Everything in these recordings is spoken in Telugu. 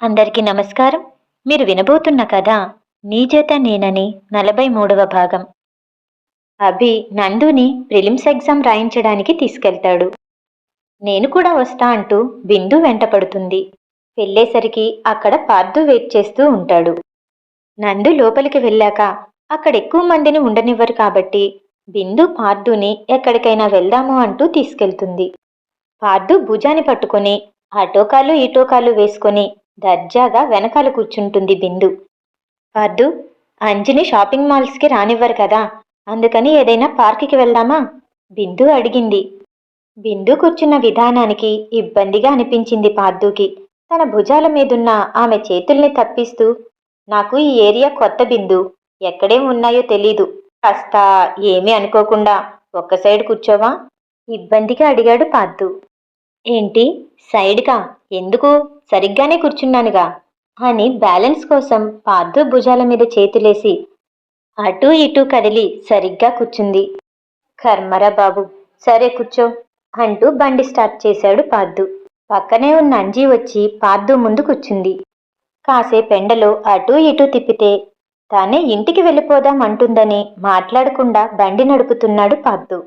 అందరికీ నమస్కారం. మీరు వినబోతున్న కథ నీ చేత నేనని నలభై మూడవ భాగం. అభి నందుని ప్రిలిమ్స్ ఎగ్జామ్ రాయించడానికి తీసుకెళ్తాడు. నేను కూడా వస్తా అంటూ బిందు వెంటపడుతుంది వెళ్ళేసరికి అక్కడ పార్థు వెయిట్ చేస్తూ ఉంటాడు. నందు లోపలికి వెళ్ళాక అక్కడ ఎక్కువ మందిని ఉండనివ్వరు కాబట్టి బిందు పార్థుని ఎక్కడికైనా వెళ్దాము అంటూ తీసుకెళ్తుంది. పార్థు భుజాన్ని పట్టుకొని అటోకాలు ఇటోకాలు వేసుకొని దర్జాగా వెనకాల కూర్చుంటుంది బిందు. పార్థు అంజని షాపింగ్ మాల్స్కి రానివ్వరు కదా అందుకని ఏదైనా పార్కుకి వెళ్దామా? బిందు అడిగింది. బిందు కూర్చున్న విధానానికి ఇబ్బందిగా అనిపించింది పార్దుకి. తన భుజాల మీదున్న ఆమె చేతుల్ని తప్పిస్తూ నాకు ఈ ఏరియా కొత్త బిందు ఎక్కడేం ఉన్నాయో తెలీదు. కాస్త ఏమీ అనుకోకుండా ఒక్క సైడ్ కూర్చోవా? ఇబ్బందిగా అడిగాడు పార్దు. ఏంటి? సైడ్గా ఎందుకు? సరిగ్గానే కూర్చున్నానుగా. అని బ్యాలెన్స్ కోసం పార్థు భుజాల మీద చేతులేసి అటూ ఇటూ కదిలి సరిగ్గా కూర్చుంది. కర్మరా బాబు సరే కూర్చో అంటూ బండి స్టార్ట్ చేశాడు పార్థు. పక్కనే ఉన్న అంజీ వచ్చి పార్థు ముందు కూర్చుంది. కాసేపెండలో అటూ ఇటూ తిప్పితే తానే ఇంటికి వెళ్ళిపోదాం అంటుందని మాట్లాడకుండా బండి నడుపుతున్నాడు పార్థు.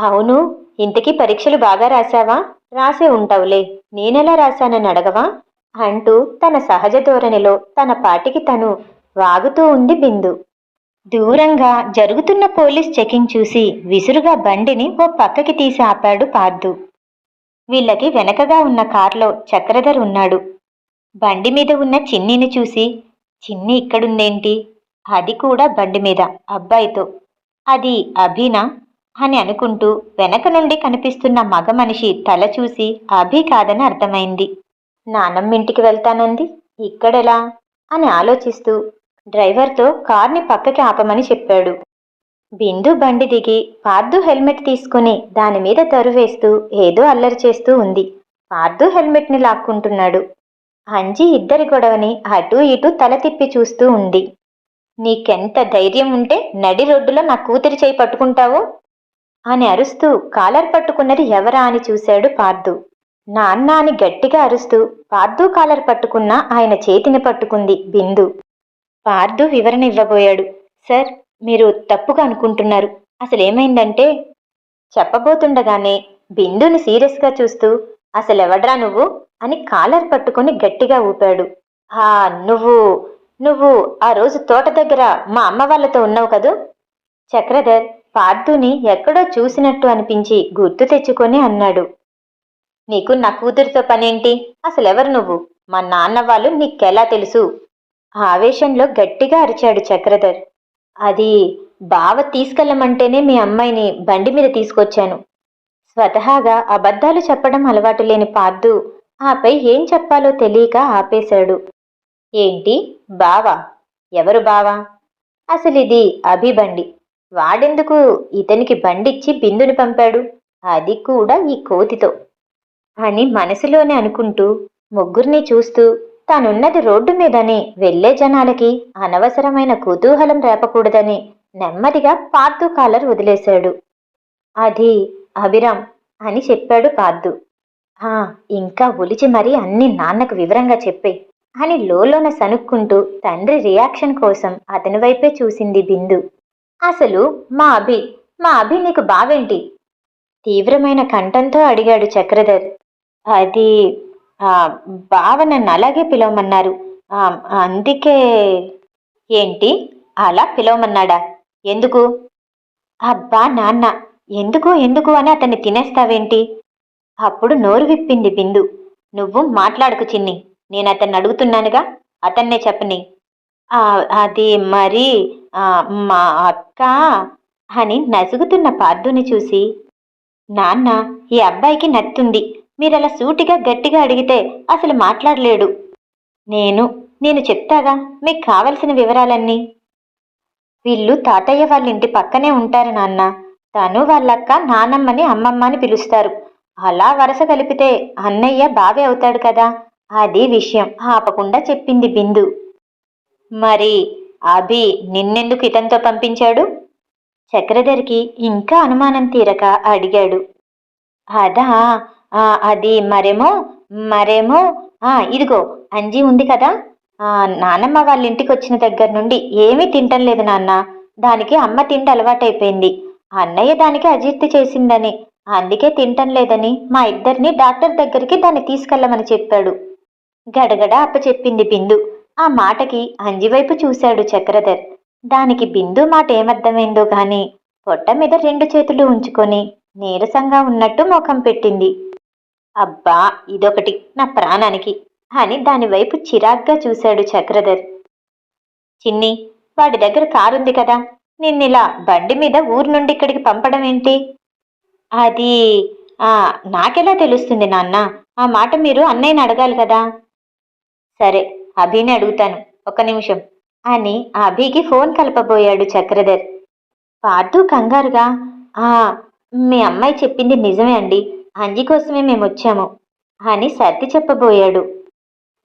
అవును ఇంతకీ పరీక్షలు బాగా రాశావా? రాసే ఉంటావులే. నేనెలా రాశానని అడగవా? అంటూ తన సహజ ధోరణిలో తన పాటికి తను వాగుతూ ఉంది బిందు. దూరంగా జరుగుతున్న పోలీస్ చెకింగ్ చూసి విసురుగా బండిని ఓ పక్కకి తీసి ఆపాడు పార్దు. వీళ్ళకి వెనకగా ఉన్న కార్లో చక్రధర్ ఉన్నాడు. బండి మీద ఉన్న చిన్నిని చూసి చిన్ని ఇక్కడుందేంటి? అది కూడా బండి మీద అబ్బాయితో. అది అభినా అని అనుకుంటూ వెనక నుండి కనిపిస్తున్న మగ మనిషి తల చూసి అభి కాదని అర్థమైంది. నానమ్మింటికి వెళ్తానంది? ఇక్కడెలా? అని ఆలోచిస్తూ డ్రైవర్తో కార్ని పక్కకి ఆపమని చెప్పాడు. బిందు బండి దిగి పార్థు హెల్మెట్ తీసుకుని దాని మీద తరువేస్తూ ఏదో అల్లరి చేస్తూ ఉంది. పార్థు హెల్మెట్ని లాక్కుంటున్నాడు. అంజి ఇద్దరి గొడవని అటూ ఇటూ తల తిప్పి చూస్తూ ఉంది. నీకెంత ధైర్యం ఉంటే నడి రోడ్డులో నా కూతురి చేయి పట్టుకుంటావో? అని అరుస్తూ కాలర్ పట్టుకున్నది ఎవరా అని చూశాడు పార్థు నాన్న అని గట్టిగా అరుస్తూ పార్థు కాలర్ పట్టుకున్న ఆయన చేతిని పట్టుకుంది బిందు. పార్థు వివరణ ఇవ్వబోయాడు. సార్ మీరు తప్పుగా అనుకుంటున్నారు. అసలేమైందంటే చెప్పబోతుండగానే బిందుని సీరియస్గా చూస్తూ అసలెవడ్రా నువ్వు? అని కాలర్ పట్టుకుని గట్టిగా ఊపాడు. ఆ నువ్వు నువ్వు ఆ రోజు తోట దగ్గర మా అమ్మ వాళ్ళతో ఉన్నావు కదూ? చక్రధర్ పార్థుని ఎక్కడో చూసినట్టు అనిపించి గుర్తు తెచ్చుకొని అన్నాడు. నీకు నా కూతురితో పనేంటి? అసలెవరు నువ్వు? మా నాన్న వాళ్ళు నీకెలా తెలుసు? ఆవేశంలో గట్టిగా అరిచాడు చక్రధర్. అది బావ తీసుకెళ్ళమంటేనే మీ అమ్మాయిని బండి మీద తీసుకొచ్చాను. స్వతహాగా అబద్ధాలు చెప్పడం అలవాటు లేని పార్థు ఆపై ఏం చెప్పాలో తెలియక ఆపేశాడు. ఏంటి? బావా? ఎవరు బావా? అసలిది అభిబండి. వాడెందుకు ఇతనికి బండిచ్చి బిందుని పంపాడు? అది కూడా ఈ కోతితో. అని మనసులోనే అనుకుంటూ ముగ్గురిని చూస్తూ తానున్నది రోడ్డు మీదనే వెళ్ళే జనాలకి అనవసరమైన కుతూహలం రేపకూడదని నెమ్మదిగా పార్థు కాలర్ వదిలేశాడు. అది అభిరామ్ అని చెప్పాడు పార్థు ఆ ఇంకా ఒలిచి మరీ అన్ని నాన్నకు వివరంగా చెప్పే అని లోలోన సనుక్కుంటూ తండ్రి రియాక్షన్ కోసం అతని వైపే చూసింది బిందు. అసలు మా అభి మా అభి నీకు బావేంటి? తీవ్రమైన కంఠంతో అడిగాడు చక్రధర్. అది బావ నన్ను అలాగే పిలవమన్నారు. అందుకే. ఏంటి? అలా పిలవమన్నాడా? ఎందుకు? అబ్బా నాన్న ఎందుకు ఎందుకు అని అతన్ని తినేస్తావేంటి? అప్పుడు నోరు విప్పింది బిందు. నువ్వు మాట్లాడుకు చిన్ని నేను అతన్ని అడుగుతున్నానుగా అతన్నే చెప్పని. అది మరి మా అక్క అని నసుగుతున్న పార్థుని చూసి నాన్న ఈ అబ్బాయికి నత్తుంది. మీరలా సూటిగా గట్టిగా అడిగితే అసలు మాట్లాడలేడు. నేను నేను చెప్తాగా మీకు కావలసిన వివరాలన్నీ? వీళ్ళు తాతయ్య వాళ్ళ ఇంటి పక్కనే ఉంటారు నాన్న. తను వాళ్ళక్క నానమ్మని అమ్మమ్మ అని పిలుస్తారు. అలా వరస కలిపితే అన్నయ్య బావే అవుతాడు కదా? అది విషయం. ఆపకుండా చెప్పింది బిందు. మరి అభి నిన్నెందుకు ఇతనితో పంపించాడు? చక్రధర్కి ఇంకా అనుమానం తీరక అడిగాడు. అదా ఆ, అది మరేమో మరేమో ఆ, ఇదిగో అంజీ ఉంది కదా. ఆ, నానమ్మ వాళ్ళ ఇంటికి వచ్చిన దగ్గర నుండి ఏమీ తింటం లేదు నాన్న. దానికి అమ్మ తింటే అలవాటైపోయింది. అన్నయ్య దానికి అజీర్తి చేసిందని. అందుకే తింటం లేదని మా ఇద్దరిని డాక్టర్ దగ్గరికి దాన్ని తీసుకెళ్ళమని చెప్పాడు. గడగడ అప్పచెప్పింది బిందు. ఆ మాటకి అంజివైపు చూశాడు చక్రధర్. దానికి బిందు మాట ఏమర్థమైందో గాని పొట్ట మీద రెండు చేతులు ఉంచుకొని నీరసంగా ఉన్నట్టు ముఖం పెట్టింది. అబ్బా ఇదొకటి నా ప్రాణానికి అని దానివైపు చిరాగ్గా చూశాడు చక్రధర్. చిన్ని వాడి దగ్గర కారుంది కదా నిన్నిలా బండి మీద ఊరు నుండి ఇక్కడికి పంపడం ఏంటి? అది ఆ నాకెలా తెలుస్తుంది నాన్న? ఆ మాట మీరు అన్నయ్యని అడగాలి కదా. సరే అభిని అడుగుతాను. ఒక నిమిషం. అని అభికి ఫోన్ కలపబోయాడు చక్రధర్. పార్థు కంగారుగా ఆ మీ అమ్మాయి చెప్పింది నిజమే అండి. అంజి కోసమే మేము వచ్చాము. అని సర్ది చెప్పబోయాడు.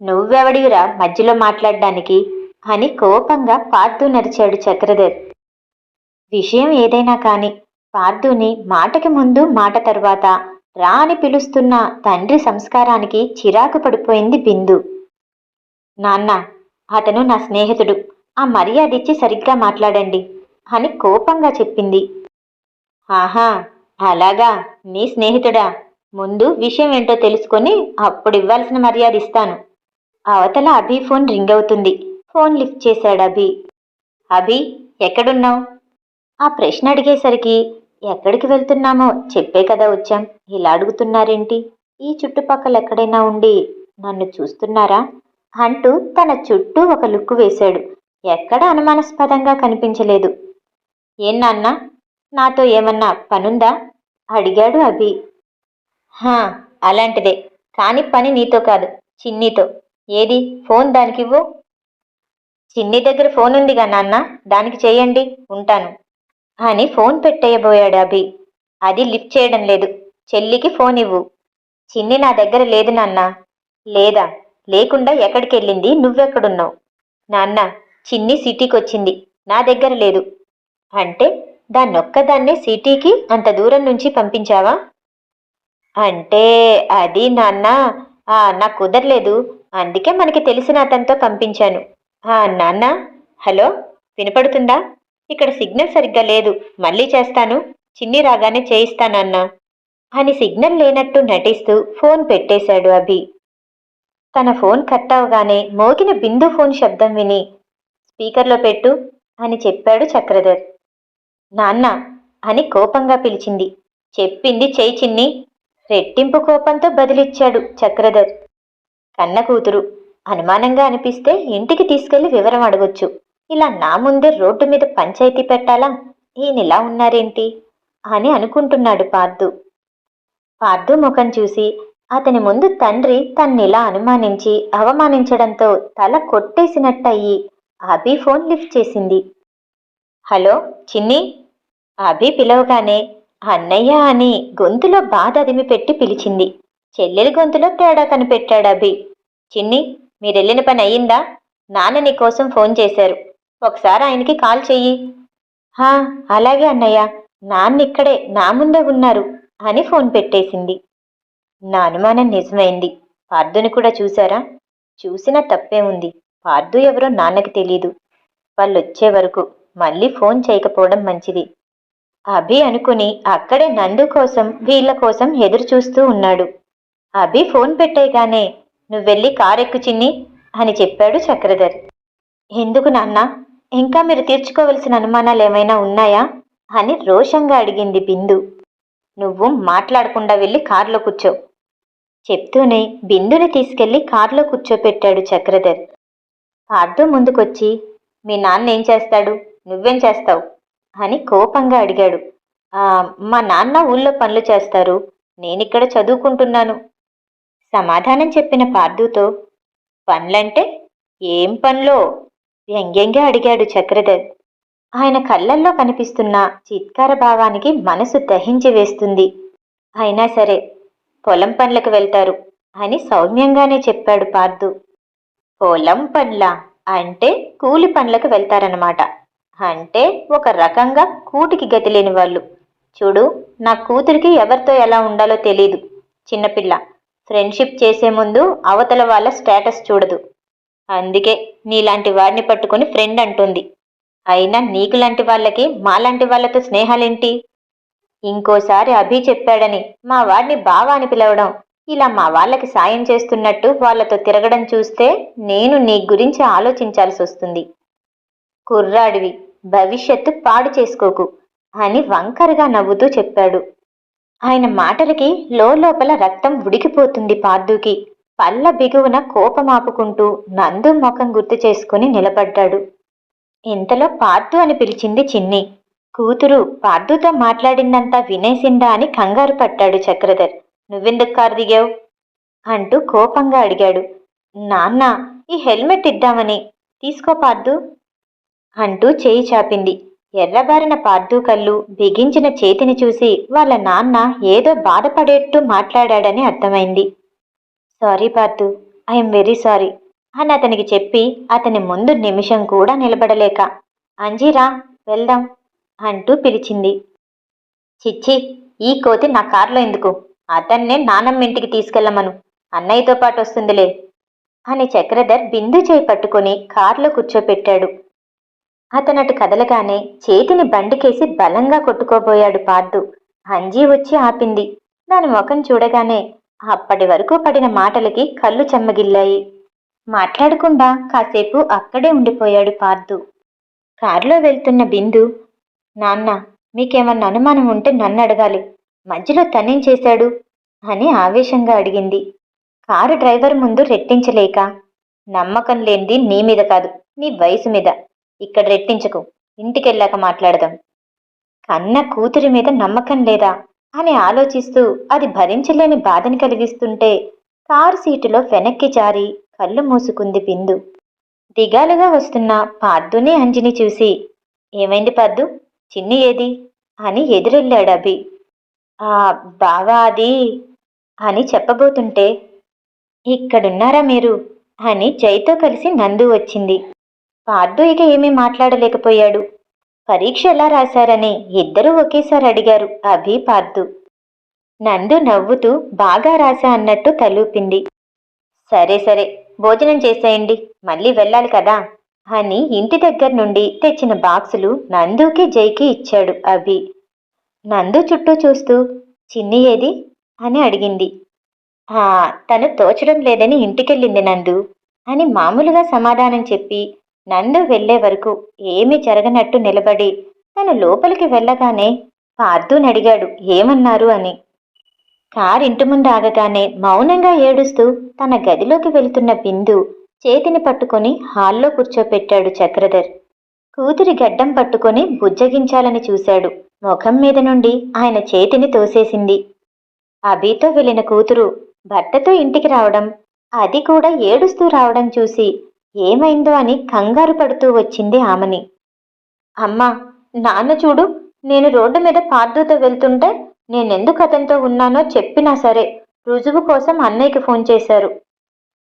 నువ్వెవడివిరా మధ్యలో మాట్లాడడానికి? అని కోపంగా పార్థు నరిచాడు చక్రధర్. విషయం ఏదైనా కాని పార్థుని మాటకి ముందు మాట తర్వాత రా అని పిలుస్తున్న తండ్రి సంస్కారానికి చిరాకు పడిపోయింది బిందు. నాన్న అతను నా స్నేహితుడు. ఆ మర్యాద ఇచ్చి సరిగ్గా మాట్లాడండి అని కోపంగా చెప్పింది. ఆహా అలాగా? నీ స్నేహితుడా? ముందు విషయం ఏంటో తెలుసుకొని అప్పుడు ఇవ్వాల్సిన మర్యాద ఇస్తాను. అవతల అభి ఫోన్ రింగ్ అవుతుంది. ఫోన్ లిఫ్ట్ చేశాడు అభి. అభి ఎక్కడున్నావు? ఆ ప్రశ్న అడిగేసరికి ఎక్కడికి వెళ్తున్నామో చెప్పే కదా వచ్చాం. ఇలా అడుగుతున్నారేంటి? ఈ చుట్టుపక్కల ఎక్కడైనా ఉండి నన్ను చూస్తున్నారా? అంటూ తన చుట్టూ ఒక లుక్ వేశాడు. ఎక్కడ అనుమానాస్పదంగా కనిపించలేదు. ఏం నాన్న నాతో ఏమన్నా పనుందా? అడిగాడు అభి. హా అలాంటిదే. కాని పని నీతో కాదు చిన్నీతో. ఏది? ఫోన్ దానికివ్వు? చిన్ని దగ్గర ఫోన్ ఉందిగా నాన్న. దానికి చేయండి ఉంటాను. అని ఫోన్ పెట్టేయబోయాడు అభి. అది లిఫ్ట్ చేయడం లేదు. చెల్లికి ఫోన్ ఇవ్వు చిన్ని నా దగ్గర లేదు నాన్న. లేదా? లేకుండా ఎక్కడికెళ్ళింది? నువ్వెక్కడున్నావు? నాన్న చిన్ని సిటీకి వచ్చింది నా దగ్గర లేదు. అంటే దాన్నొక్కదాన్నే సిటీకి అంత దూరం నుంచి పంపించావా? అంటే అది నాన్న ఆ, నాకు కుదరలేదు. అందుకే మనకి తెలిసిన అతనితో పంపించాను. ఆ, నాన్న హలో వినపడుతుందా? ఇక్కడ సిగ్నల్ సరిగ్గా లేదు. మళ్ళీ చేస్తాను. చిన్ని రాగానే చేయిస్తానన్నా అని సిగ్నల్ లేనట్టు నటిస్తూ ఫోన్ పెట్టేశాడు అభి. తన ఫోన్ కట్ అవగానే మోగిన బిందు ఫోన్ శబ్దం విని స్పీకర్లో పెట్టు అని చెప్పాడు చక్రధర్. నాన్న అని కోపంగా పిలిచింది. చెప్పింది చేయి చిన్ని. రెట్టింపు కోపంతో బదిలిచ్చాడు చక్రధర్. కన్న కూతురు అనుమానంగా అనిపిస్తే ఇంటికి తీసుకెళ్ళి వివరం అడగొచ్చు. ఇలా నా ముందే రోడ్డు మీద పంచాయతీ పెట్టాలా? ఈయనిలా ఉన్నారేంటి? అని అనుకుంటున్నాడు పార్థు పార్థు ముఖం చూసి అతని ముందు తండ్రి తన్నిలా అనుమానించి అవమానించడంతో తల కొట్టేసినట్టయి అభి ఫోన్ లిఫ్ట్ చేసింది. హలో చిన్ని. అభి పిలవగానే అన్నయ్య అని గొంతులో బాధ అదిమి పెట్టి పిలిచింది. చెల్లెలి గొంతులో తేడా కనిపెట్టాడు అభి. చిన్ని మీరెళ్ళిన పని అయ్యిందా? నాన్న నీకోసం ఫోన్ చేశారు. ఒకసారి ఆయనకి కాల్ చెయ్యి. హా అలాగే అన్నయ్య. నాన్న ఇక్కడే నా ముందే ఉన్నారు అని ఫోన్ పెట్టేసింది. నా అనుమానం నిజమైంది. పార్థుని కూడా చూశారా? చూసినా తప్పే ఉంది. పార్థు ఎవరో నాన్నకి తెలీదు. వాళ్ళొచ్చే వరకు మళ్ళీ ఫోన్ చేయకపోవడం మంచిది. అభి అనుకుని అక్కడే నందు కోసం వీళ్ళ కోసం ఎదురు చూస్తూ ఉన్నాడు. అభి ఫోన్ పెట్టేగానే నువ్వెళ్ళి కారెక్కు చిన్ని అని చెప్పాడు చక్రధర్. ఎందుకు నాన్న? ఇంకా మీరు తీర్చుకోవలసిన అనుమానాలు ఏమైనా ఉన్నాయా? అని రోషంగా అడిగింది బిందు. నువ్వు మాట్లాడకుండా వెళ్ళి కారులో కూర్చో. చెప్తూనే బిందుని తీసుకెళ్ళి కారులో కూర్చోపెట్టాడు చక్రధర్. పార్థు ముందుకొచ్చి మీ నాన్న ఏం చేస్తాడు? నువ్వేం చేస్తావు? అని కోపంగా అడిగాడు. మా నాన్న ఊళ్ళో పనులు చేస్తారు. నేనిక్కడ చదువుకుంటున్నాను. సమాధానం చెప్పిన పార్థుతో పనులంటే ఏం పనులో? వ్యంగ్యంగా అడిగాడు చక్రధర్. ఆయన కళ్ళల్లో కనిపిస్తున్న చిత్కార భావానికి మనసు దహించి వేస్తుంది. అయినా సరే పొలం పనులకు వెళ్తారు అని సౌమ్యంగానే చెప్పాడు పార్థు. పొలం పనుల అంటే కూలి పనులకు వెళ్తారన్నమాట. అంటే ఒక రకంగా కూటికి గతి లేని వాళ్ళు. చూడు నా కూతురికి ఎవరితో ఎలా ఉండాలో తెలీదు. చిన్నపిల్ల ఫ్రెండ్షిప్ చేసే ముందు అవతల వాళ్ళ స్టేటస్ చూడదు. అందుకే నీలాంటి వాడిని పట్టుకొని ఫ్రెండ్ అంటుంది. అయినా నీకు లాంటి వాళ్ళకి మాలాంటి వాళ్ళతో స్నేహాలేంటి? ఇంకోసారి అభి చెప్పాడని మా వాడిని బావా అని పిలవడం ఇలా మా వాళ్ళకి సాయం చేస్తున్నట్టు వాళ్ళతో తిరగడం చూస్తే నేను నీ గురించి ఆలోచించాల్సి వస్తుంది. కుర్రాడివి భవిష్యత్తు పాడు చేసుకోకు అని వంకరగా నవ్వుతూ చెప్పాడు. ఆయన మాటలకి లోపల రక్తం ఉడికిపోతుంది పార్థుకి పళ్ళ బిగువున కోపమాపుకుంటూ నందు ముఖం గుర్తు చేసుకుని నిలబడ్డాడు. ఇంతలో పార్థు అని పిలిచింది చిన్ని. కూతురు పార్థుతో మాట్లాడిందంతా వినేసిందా అని కంగారు పట్టాడు చక్రధర్. నువ్వెందుకు కారు దిగావు? అంటూ కోపంగా అడిగాడు. నాన్న ఈ హెల్మెట్ ఇద్దామని. తీసుకో పార్దు. అంటూ చేయి చాపింది. ఎర్రబారిన పార్థు కళ్ళు బిగించిన చేతిని చూసి వాళ్ళ నాన్న ఏదో బాధపడేట్టు మాట్లాడాడని అర్థమైంది. Sorry Parthu I'm very sorry. అని అతనికి చెప్పి అతని ముందు నిమిషం కూడా నిలబడలేక అంజీరా వెళ్దాం అంటూ పిలిచింది. చిచ్చి ఈ కోతి నా కారులో ఎందుకు? అతన్నే నానమ్మ ఇంటికి తీసుకెళ్ళమను. అన్నయ్యతో పాటు వస్తుందిలే అని చక్రధర్ బిందు చేయి పట్టుకుని కారులో కూర్చోపెట్టాడు. అతనటు కదలగానే చేతిని బండికేసి బలంగా కొట్టుకోబోయాడు పార్దు అంజీ వచ్చి ఆపింది. దాని ముఖం చూడగానే అప్పటి వరకు పడిన మాటలకి కళ్ళు చెమ్మగిల్లాయి. మాట్లాడకుండా కాసేపు అక్కడే ఉండిపోయాడు పార్దు. కారులో వెళ్తున్న బిందు నాన్న మీకేమన్నా అనుమానం ఉంటే నన్ను అడగాలి. మధ్యలో తనేం చేశాడు? అని ఆవేశంగా అడిగింది. కారు డ్రైవర్ ముందు రెట్టించలేక నమ్మకం లేనిది నీ మీద కాదు నీ వయసు మీద. ఇక్కడ రెట్టించకు. ఇంటికెళ్ళాక మాట్లాడదాం. కన్న కూతురి మీద నమ్మకం లేదా? అని ఆలోచిస్తూ అది భరించలేని బాధని కలిగిస్తుంటే కారు సీటులో వెనక్కి జారి కళ్ళు మూసుకుంది బిందు. దిగాలుగా వస్తున్న పార్థుని అంజిని చూసి ఏమైంది పద్దు చిన్ని ఏది? అని ఎదురెళ్ళాడు అభి. ఆ బావా అది అని చెప్పబోతుంటే ఇక్కడున్నారా మీరు? అని జైతో కలిసి నందు వచ్చింది. పార్థు ఇక ఏమీ మాట్లాడలేకపోయాడు. పరీక్ష ఎలా రాశారని ఇద్దరూ ఒకేసారి అడిగారు అభి పార్థు నందు నవ్వుతూ బాగా రాశా అన్నట్టు తలూపింది. సరే సరే. భోజనం చేసేయండి. మళ్ళీ వెళ్ళాలి కదా. అని ఇంటి దగ్గర నుండి తెచ్చిన బాక్సులు నందుకి జైకి ఇచ్చాడు అభి. నందు చుట్టూ చూస్తూ చిన్ని ఏది? అని అడిగింది. ఆ తను తోచడం లేదని ఇంటికెళ్ళింది నందు అని మామూలుగా సమాధానం చెప్పి నందు వెళ్ళే వరకు ఏమీ జరగనట్టు నిలబడి తను లోపలికి వెళ్ళగానే పార్థూని అడిగాడు ఏమన్నారు? అని. కార్ ఇంటి ముందు ఆగగానే మౌనంగా ఏడుస్తూ తన గదిలోకి వెళ్తున్న బిందు చేతిని పట్టుకొని హాల్లో కూర్చోపెట్టాడు చక్రధర్. కూతురి గడ్డం పట్టుకొని బుజ్జగించాలని చూశాడు. ముఖం మీద నుండి ఆయన చేతిని తోసేసింది. అభితో వెళ్ళిన కూతురు భర్తతో ఇంటికి రావడం అది కూడా ఏడుస్తూ రావడం చూసి ఏమైందో అని కంగారు పడుతూ వచ్చింది ఆమెని. అమ్మా నాన్న చూడు నేను రోడ్డు మీద పార్దుతో వెళ్తుంటే నేనెందుకు అతనితో ఉన్నానో చెప్పినా సరే రుజువు కోసం అన్నయ్యకి ఫోన్ చేశారు.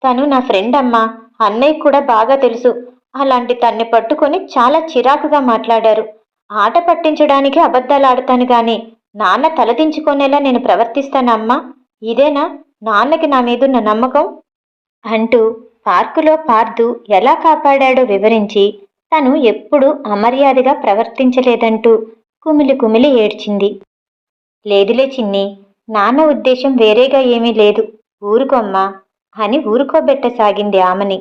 తను నా ఫ్రెండ్ అమ్మా అన్నయ్య కూడా బాగా తెలుసు. అలాంటి తన్ని పట్టుకొని చాలా చిరాకుగా మాట్లాడారు. ఆట పట్టించడానికి అబద్ధాలు ఆడతాను గాని నాన్న తలదించుకునేలా నేను ప్రవర్తిస్తానమ్మా ఇదేనా? నాన్నకి నా మీదున్న నమ్మకం? అంటూ పార్కులో పార్దు ఎలా కాపాడాడో వివరించి తను ఎప్పుడూ అమర్యాదగా ప్రవర్తించలేదంటూ కుమిలి కుమిలి ఏడ్చింది. లేదులే చిన్ని నాన్న ఉద్దేశం వేరేగా ఏమీ లేదు. ఊరుకోమ్మా అని ఊరుకోబెట్టసాగింది ఆమెని.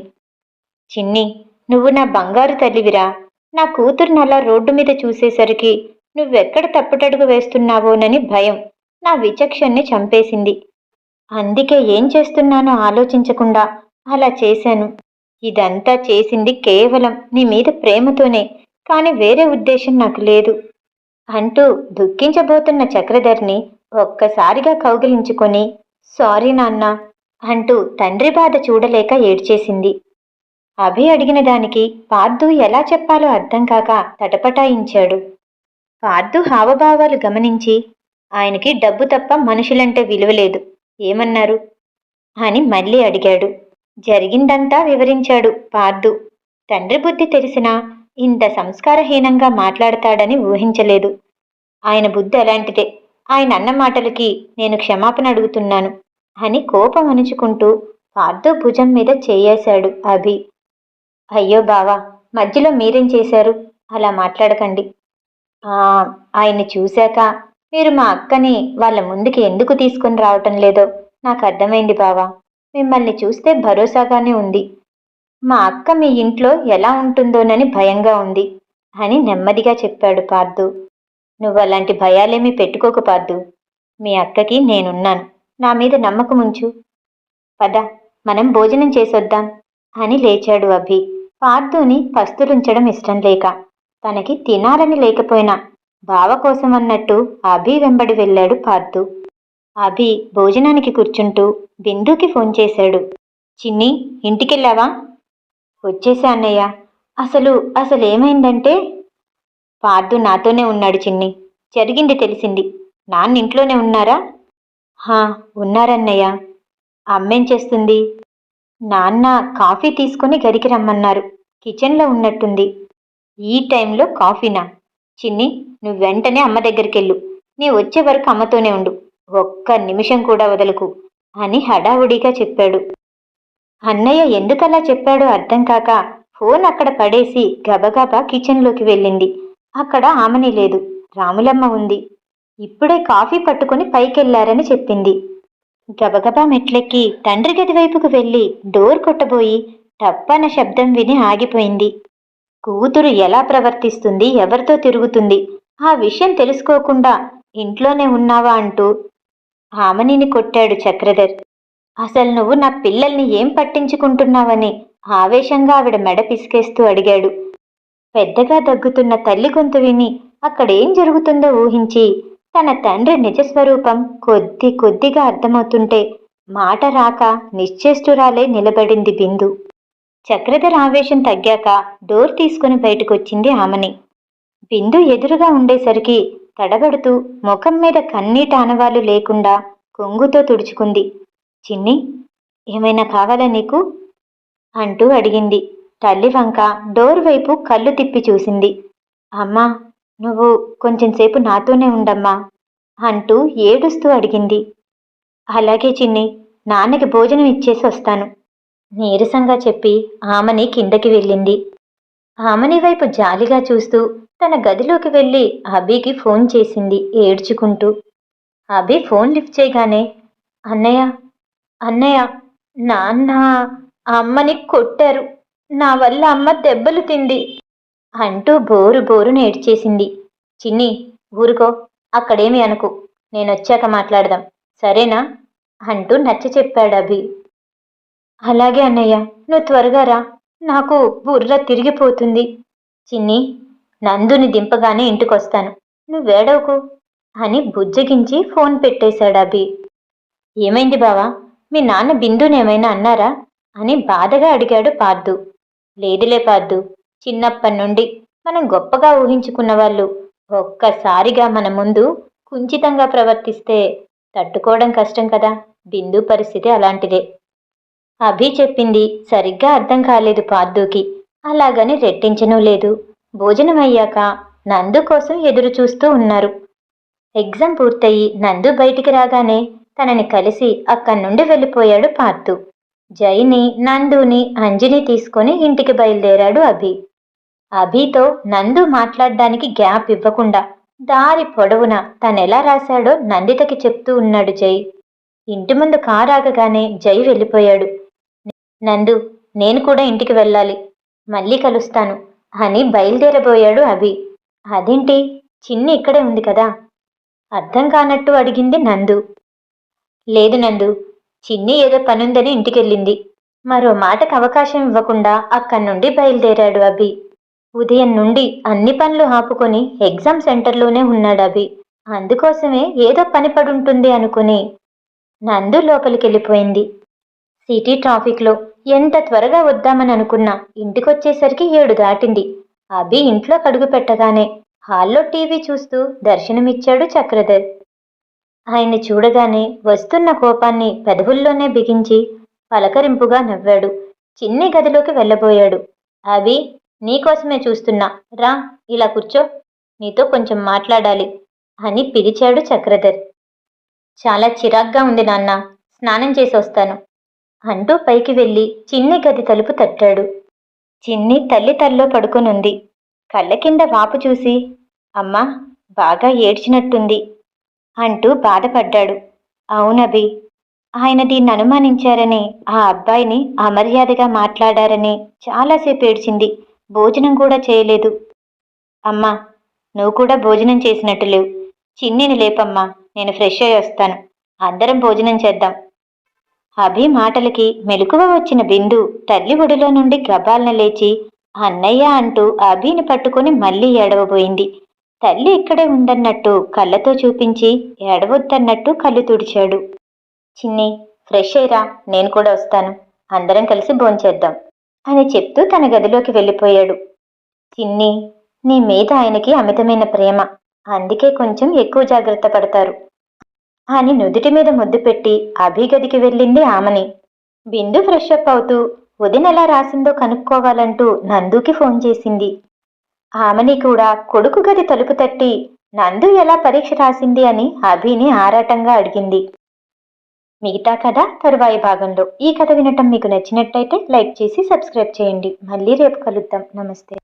చిన్ని నువ్వు నా బంగారు తల్లివిరా. నా కూతురు నల్లా రోడ్డు మీద చూసేసరికి నువ్వెక్కడ తప్పుటడుగు వేస్తున్నావోనని భయం. నా విచక్షణని చంపేసింది. అందుకే ఏం చేస్తున్నానో ఆలోచించకుండా అలా చేశాను. ఇదంతా చేసింది కేవలం నీ మీద ప్రేమతోనే కాని వేరే ఉద్దేశం నాకు లేదు. అంటూ దుఃఖించబోతున్న చక్రధర్ని ఒక్కసారిగా కౌగిలించుకొని సారీ నాన్న అంటూ తండ్రి బాధ చూడలేక ఏడ్చేసింది. అభి అడిగిన దానికి పార్దు ఎలా చెప్పాలో అర్థం కాక తటపటాయించాడు. పార్దు హావభావాలు గమనించి ఆయనకి డబ్బు తప్ప మనుషులంటే విలువలేదు ఏమన్నారు? అని మళ్ళీ అడిగాడు. జరిగిందంతా వివరించాడు పార్దు. తండ్రి బుద్ధి తెలిసినా ఇంత సంస్కారహీనంగా మాట్లాడతాడని ఊహించలేదు. ఆయన బుద్ధి అలాంటిదే. ఆయన అన్న మాటలకి నేను క్షమాపణ అడుగుతున్నాను అని కోపం అణుచుకుంటూ పార్థో భుజం మీద చేయేశాడు అభి. అయ్యో బావా మధ్యలో మీరేం చేశారు? అలా మాట్లాడకండి. ఆయన ఆయన్ని చూశాక మీరు మా అక్కని వాళ్ళ ముందుకి ఎందుకు తీసుకుని రావటం లేదో నాకు అర్థమైంది బావా. మిమ్మల్ని చూస్తే భరోసాగానే ఉంది. మా అక్క మీ ఇంట్లో ఎలా ఉంటుందోనని భయంగా ఉంది అని నెమ్మదిగా చెప్పాడు పార్థు నువ్వు అలాంటి భయాలేమీ పెట్టుకోకు పార్థు మీ అక్కకి నేనున్నాను. నా మీద నమ్మకం ఉంచు. పద మనం భోజనం చేసొద్దాం అని లేచాడు అభి. పార్థుని పస్తులుంచడం ఇష్టం లేక తనకి తినాలని లేకపోయినా బావ కోసం అన్నట్టు అభి వెంబడి వెళ్ళాడు పార్థు అభి భోజనానికి కూర్చుంటూ బిందుకి ఫోన్ చేశాడు. చిన్ని ఇంటికెళ్ళావా? వచ్చేసా అన్నయ్య. అసలు అసలు ఏమైందంటే పార్థు నాతోనే ఉన్నాడు చిన్ని. జరిగింది తెలిసింది. నాన్న ఇంట్లోనే ఉన్నారా? హా ఉన్నారన్నయ్య. అమ్మేం చేస్తుంది? నాన్న కాఫీ తీసుకుని గడికి రమ్మన్నారు. కిచెన్లో ఉన్నట్టుంది. ఈ టైంలో కాఫీనా? చిన్ని నువ్వు వెంటనే అమ్మ దగ్గరికి వెళ్ళు నీ వచ్చే వరకు అమ్మతోనే ఉండు. ఒక్క నిమిషం కూడా వదలకు అని హడావుడిగా చెప్పాడు. అన్నయ్య ఎందుకలా చెప్పాడో అర్థం కాక ఫోన్ అక్కడ పడేసి గబగబా కిచెన్లోకి వెళ్ళింది. అక్కడ ఆమెని లేదు. రాములమ్మ ఉంది. ఇప్పుడే కాఫీ పట్టుకుని పైకెళ్ళారని చెప్పింది. గబగబా మెట్లెక్కి తండ్రి గది వైపుకు వెళ్ళి డోర్ కొట్టబోయి టప్పన శబ్దం విని ఆగిపోయింది. కూతురు ఎలా ప్రవర్తిస్తుంది ఎవరితో తిరుగుతుంది ఆ విషయం తెలుసుకోకుండా ఇంట్లోనే ఉన్నావా అంటూ ఆమెనిని కొట్టాడు చక్రధర్. అసలు నువ్వు నా పిల్లల్ని ఏం పట్టించుకుంటున్నావని ఆవేశంగా ఆవిడ మెడ పిసికేస్తూ అడిగాడు. పెద్దగా దగ్గుతున్న తల్లి గొంతు విని అక్కడేం జరుగుతుందో ఊహించి తన తండ్రి నిజస్వరూపం కొద్ది కొద్దిగా అర్థమవుతుంటే మాట రాక నిశ్చేష్టురాలే నిలబడింది బిందు. చక్రధర్ ఆవేశం తగ్గాక డోర్ తీసుకుని బయటకొచ్చింది ఆమెని. బిందు ఎదురుగా ఉండేసరికి తడబడుతూ ముఖం మీద కన్నీటి లేకుండా కొంగుతో తుడుచుకుంది. చిన్ని ఏమైనా కావాలా నీకు? అంటూ అడిగింది. తల్లి వంక డోర్ వైపు కళ్ళు తిప్పి చూసింది. అమ్మా నువ్వు కొంచెంసేపు నాతోనే ఉండమ్మా అంటూ ఏడుస్తూ అడిగింది. అలాగే చిన్ని నాన్నకి భోజనం ఇచ్చేసి వస్తాను నీరసంగా చెప్పి ఆమెని కిందకి వెళ్ళింది. ఆమెని వైపు జాలిగా చూస్తూ తన గదిలోకి వెళ్ళి అభికి ఫోన్ చేసింది ఏడ్చుకుంటూ. అభి ఫోన్ లిఫ్ట్ చేయగానే అన్నయ్య అన్నయ్య నాన్న అమ్మని కొట్టారు. నా వల్ల అమ్మ దెబ్బలు తింది అంటూ బోరు బోరు నేడ్చేసింది చిన్ని ఊరుకో అక్కడేమి అనుకు. నేనొచ్చాక మాట్లాడదాం. సరేనా? అంటూ నచ్చ చెప్పాడు అభి. అలాగే అన్నయ్య నువ్వు త్వరగా రా. నాకు బుర్ర తిరిగిపోతుంది. చిన్ని నందుని దింపగానే ఇంటికొస్తాను. నువ్వేడవకు అని బుజ్జగించి ఫోన్ పెట్టేశాడు అభి. ఏమైంది బావా? మీ నాన్న బిందునేమైనా అన్నారా? అని బాధగా అడిగాడు పార్దు. లేదులే పార్దు చిన్నప్పటి నుండి మనం గొప్పగా ఊహించుకున్న వాళ్ళు. ఒక్కసారిగా మన ముందు కుంచితంగా ప్రవర్తిస్తే తట్టుకోవడం కష్టం కదా? బిందు పరిస్థితి అలాంటిదే. అభి చెప్పింది సరిగ్గా అర్థం కాలేదు పార్దుకి. అలాగని రెట్టించనూ లేదు. భోజనం అయ్యాక నందు కోసం ఎదురు చూస్తూ ఉన్నారు. ఎగ్జామ్ పూర్తయి నందు బయటికి రాగానే తనని కలిసి అక్కడి నుండి వెళ్ళిపోయాడు పార్థు. జైని నందుని అంజని తీసుకొని ఇంటికి బయలుదేరాడు అభి. అభితో నందు మాట్లాడడానికి గ్యాప్ ఇవ్వకుండా దారి పొడవున తనెలా రాశాడో నందితకి చెప్తూ ఉన్నాడు జై. ఇంటి ముందు కారు ఆగగానే జై వెళ్ళిపోయాడు. నందు నేను కూడా ఇంటికి వెళ్ళాలి. మళ్ళీ కలుస్తాను అని బయలుదేరబోయాడు అభి. అదేంటి? చిన్ని ఇక్కడే ఉంది కదా? అర్థం కానట్టు అడిగింది నందు. లేదు నందు. చిన్ని ఏదో పనుందని ఇంటికెళ్ళింది. మరో మాటకు అవకాశం ఇవ్వకుండా అక్కడి నుండి బయలుదేరాడు అభి. ఉదయం నుండి అన్ని పనులు ఆపుకొని ఎగ్జామ్ సెంటర్లోనే ఉన్నాడు అభి. అందుకోసమే ఏదో పని పడుంటుంది అనుకుని నందు లోపలికి వెళ్ళిపోయింది సిటీ ట్రాఫిక్లో ఎంత త్వరగా వద్దామని అనుకున్నా ఇంటికొచ్చేసరికి ఏడు దాటింది. అభి ఇంట్లో కడుగు పెట్టగానే హాల్లో టీవీ చూస్తూ దర్శనమిచ్చాడు చక్రధర్. ఆయన్ని చూడగానే వస్తున్న కోపాన్ని పెదవుల్లోనే బిగించి పలకరింపుగా నవ్వాడు. చిన్ని గదిలోకి వెళ్ళబోయాడు. అవి నీకోసమే చూస్తున్నా. రా ఇలా కూర్చో. నీతో కొంచెం మాట్లాడాలి అని పిలిచాడు చక్రధర్. చాలా చిరాగ్గా ఉంది నాన్న. స్నానం చేసి వస్తాను అంటూ పైకి వెళ్ళి చిన్ని గది తలుపు తట్టాడు. చిన్ని తల్లి తల్లో పడుకొనుంది. కళ్ళ కింద వాపు చూసి అమ్మా బాగా ఏడ్చినట్టుంది. అంటూ బాధపడ్డాడు. అవునభి ఆయన దీన్ని అనుమానించారని ఆ అబ్బాయిని అమర్యాదగా మాట్లాడారని చాలాసేపు ఏడ్చింది. భోజనం కూడా చేయలేదు. అమ్మా నువ్వు కూడా భోజనం చేసినట్టు లేవు. చిన్నిని లేపమ్మా నేను ఫ్రెష్ అయ్యి వస్తాను. అందరం భోజనం చేద్దాం. అభి మాటలకి మెలకువ వచ్చిన బిందు తల్లి ఒడిలో నుండి గబాలన లేచి అన్నయ్య అంటూ అభిని పట్టుకుని మళ్ళీ ఏడవబోయింది. తల్లి ఇక్కడే ఉందన్నట్టు కళ్ళతో చూపించి ఏడవద్దన్నట్టు కళ్ళు తుడిచాడు. చిన్ని ఫ్రెష్ అయ్యరా నేను కూడా వస్తాను. అందరం కలిసి భోంచేద్దాం అని చెప్తూ తన గదిలోకి వెళ్ళిపోయాడు. చిన్ని నీ మీద ఆయనకి అమితమైన ప్రేమ. అందుకే కొంచెం ఎక్కువ జాగ్రత్త పడతారు అని నుదుటి మీద ముద్దు పెట్టి అభి గదికి వెళ్ళింది ఆమెని. బిందు ఫ్రెష్ అప్ అవుతూ ఉదయం ఎలా రాసిందో కనుక్కోవాలంటూ నందుకి ఫోన్ చేసింది. ఆమెని కూడా కొడుకు గది తలుపు తట్టి నందు ఎలా పరీక్ష రాసింది అని అభిని ఆరాటంగా అడిగింది. మిగతా కథ తరువాయి భాగంలో. ఈ కథ వినటం మీకు నచ్చినట్టయితే లైక్ చేసి సబ్స్క్రైబ్ చేయండి. మళ్ళీ రేపు కలుద్దాం. నమస్తే.